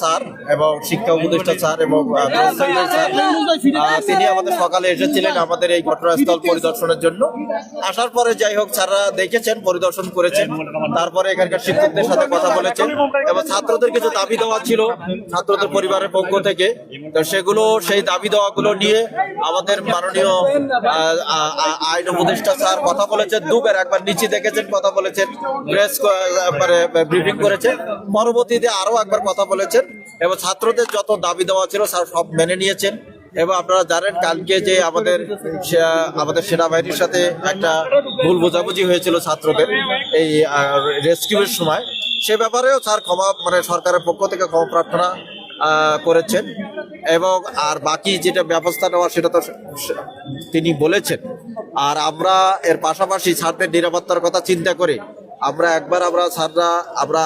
Sir এবং শিক্ষা উপদেষ্টা স্যার এবং তিনি আমাদের সকালে এসেছিলেন আমাদের এই ঘটনাস্থল জন্য। আসার পরে যাই হোক, স্যাররা দেখেছেন, পরিদর্শন করেছেন। তারপরে এখানকার শিক্ষকদের সাথে কথা বলেছেন এবং ছাত্রদের কিছু দাবি দেওয়া ছিল ছাত্রদের পরিবারের পক্ষ থেকে। তো সেগুলো, সেই দাবি দেওয়াগুলো নিয়ে আমাদের মাননীয় আইন উপদেষ্টা স্যার কথা বলেছেন। দুবার একবার নিচে দেখেছেন, কথা বলেছেন, প্রেস মানে ব্রিফিং করেছেন। পরবর্তীতে আরও একবার কথা বলেছেন এবং ছাত্রদের যত দাবি দেওয়া ছিল স্যার সব মেনে নিয়েছেন এবং আপনারা জানেন কালকে যে আমাদের আমাদের সেনাবাহিনীর সাথে একটা ভুল বোঝাবুঝি হয়েছিল ছাত্রদের এই রেস্কিউয়ের সময়। সে ব্যাপারেও স্যার ক্ষমা মানে সরকারের পক্ষ থেকে ক্ষমা প্রার্থনা করেছেন এবং আর বাকি যেটা ব্যবস্থা নেওয়া সেটা তো তিনি বলেছেন। আর আমরা এর পাশাপাশি ছাত্রদের নিরাপত্তার কথা চিন্তা করে আমরা একবার আমরা ছাত্ররা আমরা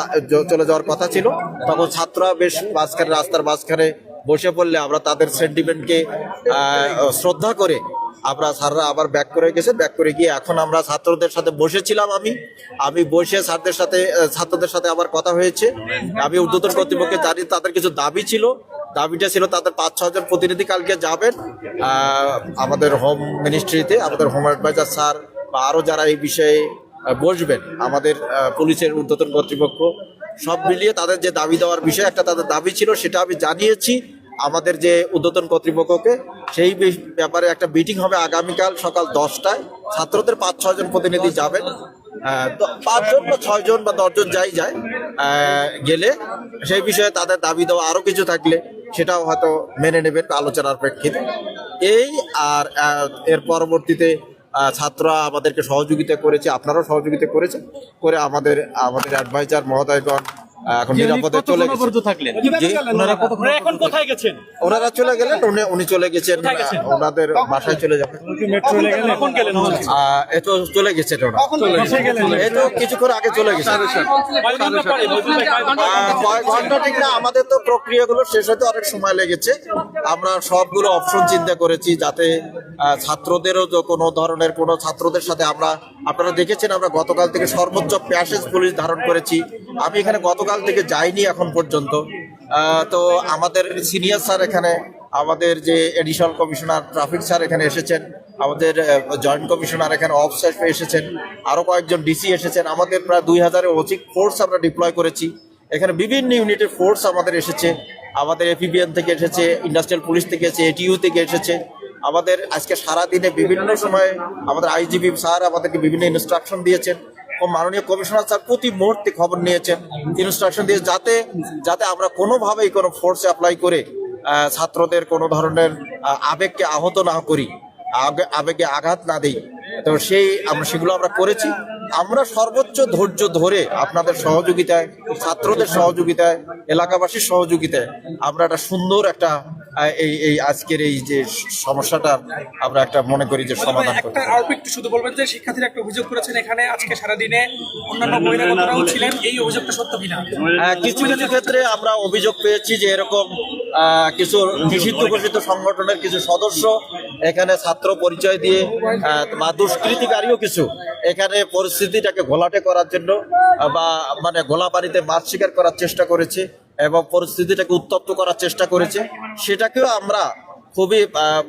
চলে যাওয়ার কথা ছিল। তখন ছাত্ররা বেশ মাঝখানে, রাস্তার মাঝখানে বসে পড়লে আমরা তাদের সেন্টিমেন্টকে শ্রদ্ধা করে আমরা স্যাররা আবার ব্যাক করে গেছে। ব্যাক করে গিয়ে এখন আমরা ছাত্রদের সাথে বসেছিলাম আমি। আমি বসে স্যারদের সাথে, ছাত্রদের সাথে আবার কথা হয়েছে। আমি ঊর্ধ্বতন কর্তৃপক্ষে জানি তাদের কিছু দাবি ছিল। দাবিটা ছিল তাদের পাঁচ ছজন প্রতিনিধি কালকে যাবেন। আমাদের হোম মিনিস্ট্রিতে আমাদের হোম অ্যাডভাইজার স্যার বা আরও যারা এই বিষয়ে বসবেন। আমাদের পুলিশের ঊর্ধ্বতন কর্তৃপক্ষ সব মিলিয়ে তাদের যে দাবি দেওয়ার বিষয়, একটা তাদের দাবি ছিল, সেটা আমি জানিয়েছি। আমাদের যে ঊর্ধ্বতন কর্তৃপক্ষকে, সেই ব্যাপারে একটা মিটিং হবে আগামীকাল সকাল দশটায়। ছাত্রদের পাঁচ ছজন প্রতিনিধি যাবেন। পাঁচজন বা ছয়জন বা দশজন যাই যায় গেলে সেই বিষয়ে তাদের দাবি দেওয়া আরও কিছু থাকলে সেটাও হয়তো মেনে নেবেন আলোচনার প্রেক্ষিতে। এই আর এর পরবর্তীতে ছাত্ররা আমাদেরকে সহযোগিতা করেছে আপনারাও সহযোগিতা করেছে করে আমাদের আমাদের অ্যাডভাইজার মহোদয়গণ এখন নিরাপদে চলে গেছে থাকলেন? ওনারা? এখন কোথায় গেছেন? ওনারা চলে গেলেন উনি উনি চলে গেছেন ওনাদের বাসায় চলে যাবেন। কখন গেলেন? এ তো চলে গেছে এই তো কিছুক্ষণ আগে চলে গেছে ঘণ্টা ঠিক না আমাদের তো প্রক্রিয়াগুলো শেষ হতে অনেক সময় লেগেছে। আমরা সবগুলো অপশন চিন্তা করেছি যাতে ছাত্রদেরও কোনো ধরনের কোনো ছাত্রদের সাথে আমরা, আপনারা দেখেছেন আমরা গতকাল থেকে সর্বোচ্চ প্যাসেজ পুলিশ ধারণ করেছি। আমি এখানে গতকাল থেকে যাইনি এখন পর্যন্ত। তো আমাদের সিনিয়র স্যার এখানে, আমাদের যে এডিশনাল কমিশনার ট্রাফিক স্যার এখানে এসেছেন, আমাদের জয়েন্ট কমিশনার এখানে অফ এসেছেন আরও কয়েকজন ডিসি এসেছেন। আমাদের প্রায় দুই হাজারের অধিক ফোর্স আমরা ডিপ্লয় করেছি। এখানে বিভিন্ন ইউনিটের ফোর্স আমাদের এসেছে। আমাদের এপিবিএন থেকে এসেছে ইন্ডাস্ট্রিয়াল পুলিশ থেকে এসেছে এটিইউ থেকে এসেছে। আমাদের আজকে সারা দিনে বিভিন্ন সময়ে আমাদের আইজিবি স্যার আমাদেরকে বিভিন্ন ইনস্ট্রাকশন দিয়েছেন। ও মাননীয় কমিশনার স্যার প্রতি মুহূর্তে খবর নিয়েছেন। ইনস্ট্রাকশন দিয়ে যাতে যাতে আমরা কোনোভাবেই কোনো ফোর্স অ্যাপ্লাই করে ছাত্রদের কোনো ধরনের আবেগকে আহত না করি আবে- আবেগে আঘাত না দিই। তো সেই আমরা সেগুলো আমরা করেছি। আমরা সর্বোচ্চ ধৈর্য ধরে আপনাদের সহযোগিতায়, ছাত্রদের সহযোগিতায়, এলাকাবাসীর সহযোগিতায় আমরা একটা সুন্দর একটা এই এই আজকের এই যে সমস্যাটা আমরা একটা মনে করি যে সমাধান একটা অল্প একটু শুধু বলবেন যে শিক্ষার্থীরা একটা অভিযোগ করেছেন এখানে আজকে সারাদিনে অন্যান্য বহিরাগতরাও ছিলেন এই অভিযোগটা সত্য কিনা? হ্যাঁ, কিছু কিছু ক্ষেত্রে আমরা অভিযোগ পেয়েছি যে এরকম আহ, কিছু নিষিদ্ধ ঘোষিত সংগঠনের কিছু সদস্য এখানে ছাত্র পরিচয় দিয়ে আহ, বা দুষ্কৃতিকারীও কিছু এখানে পরিস্থিতিটাকে ঘোলাটে করার জন্য বা মানে গোলা পানিতে মাছ শিকার করার চেষ্টা করেছে। এবং পরিস্থিতিটাকে উত্তপ্ত করার চেষ্টা করেছে। সেটাকেও আমরা খুবই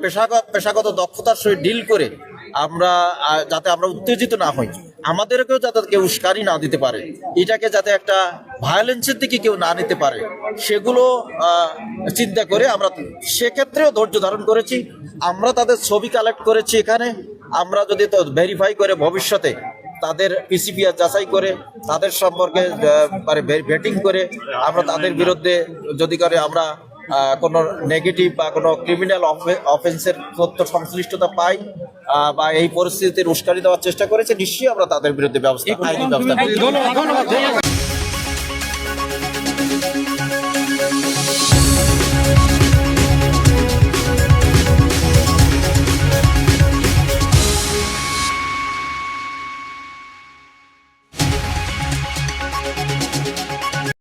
পেশাগত পেশাগত দক্ষতার সহিত ডিল করে আমরা যাতে আমরা উত্তেজিত না হই। আমাদেরকেও যাতে কেউ উস্কানি না দিতে পারে। এটাকে যাতে একটা ভায়োলেন্সের দিকে কেউ না নিতে পারে, সেগুলো চিন্তা করে আমরা সেক্ষেত্রেও ধৈর্য ধারণ করেছি। আমরা তাদের ছবি কালেক্ট করেছি এখানে। আমরা যদি ভেরিফাই করে ভবিষ্যতে তাদের পিসিপিআর যাচাই করে তাদের সম্পর্কে মানে ভেটিং করে আমরা তাদের বিরুদ্ধে যদি করে আমরা কোনো নেগেটিভ বা কোনো ক্রিমিনাল অফেন্সের তথ্য সংশ্লিষ্টতা পাই বা এই পরিস্থিতির উস্কানি দেওয়ার চেষ্টা করেছে নিশ্চয়ই আমরা তাদের বিরুদ্ধে ব্যবস্থা আইনি ব্যবস্থা